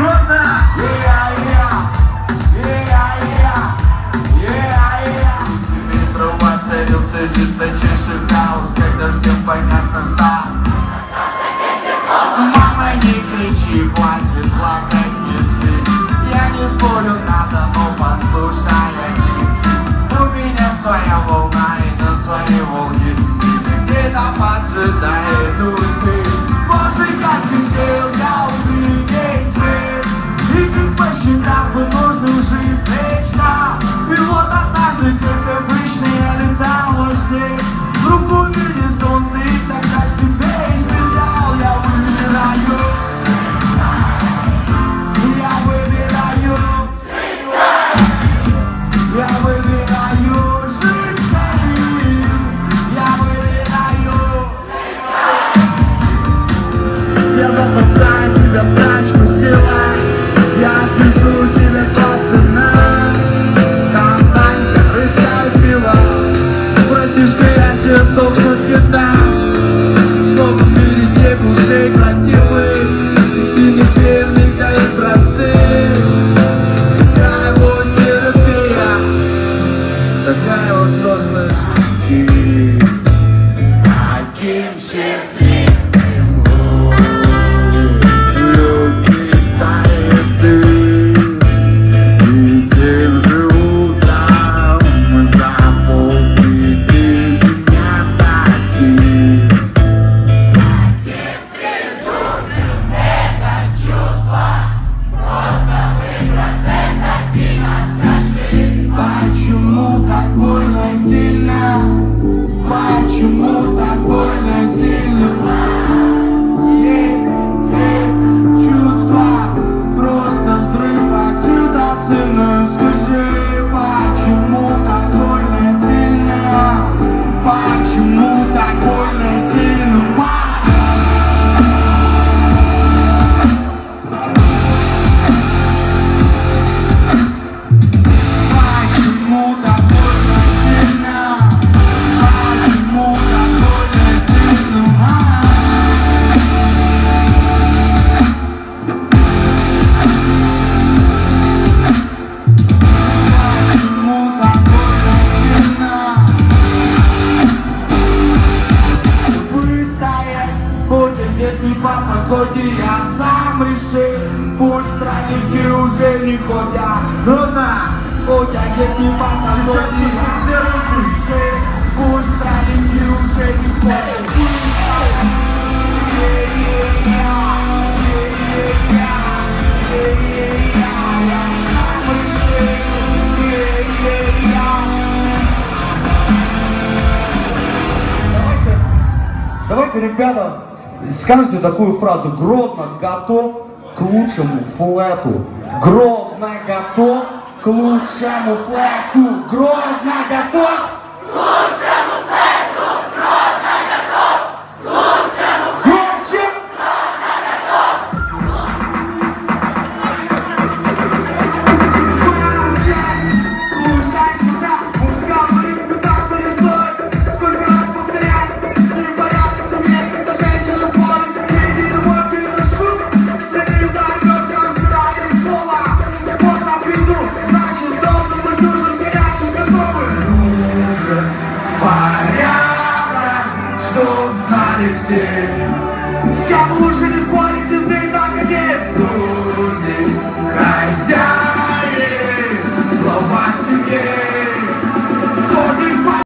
И я, я, я, я, Уютно! Среди воцарился жесточайший хаос, когда всем понятно стало. Мама, не кричи, хватит плакать, не спи. Я не спорю, надо, но послушай. goodbye. Почему так больно сильно? Почему так больно сильно? Нет не по погоде, я сам решил Пусть странники уже не ходят Руна, утягивает не по погоде, я сам решил Пусть странники уже не ходят Давайте, ребята, Скажите такую фразу «Гродно готов к лучшему флету». Гродно готов к лучшему флету. Гродно готов Scott Lucian is pointing his name.